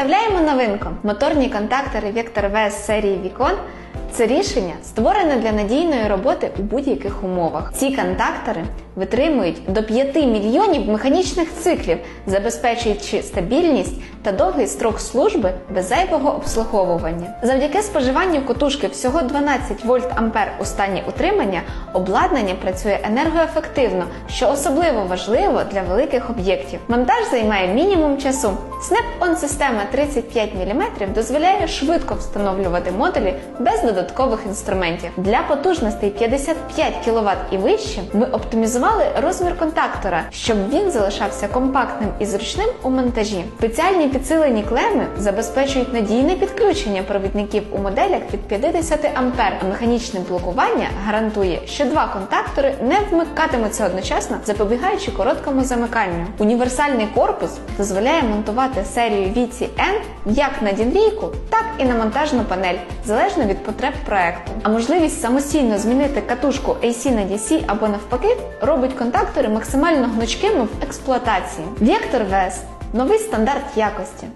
Представляємо новинку моторні контактори Vector VS серії Vicon. Це рішення створене для надійної роботи у будь-яких умовах. Ці контактори витримують до 5 мільйонів механічних циклів, забезпечуючи стабільність та довгий строк служби без зайвого обслуговування. Завдяки споживанню котушки всього 12 вольт ампер у стані утримання, обладнання працює енергоефективно, що особливо важливо для великих об'єктів. Монтаж займає мінімум часу. Snap-on система 35 мм дозволяє швидко встановлювати модулі без додаткових інструментів. Для потужностей 55 кВт і вище ми оптимізували розмір контактора, щоб він залишався компактним і зручним у монтажі. Спеціальні підсилені клеми забезпечують надійне підключення провідників у моделях від 50 А, а механічне блокування гарантує, що два контактори не вмикатимуться одночасно, запобігаючи короткому замиканню. Універсальний корпус дозволяє монтувати серію VCN як на дінрійку, так і на монтажну панель, залежно від потреб проекту. А можливість самостійно змінити катушку AC на DC або навпаки робить контактори максимально гнучкими в експлуатації. Vector VS – новий стандарт якості.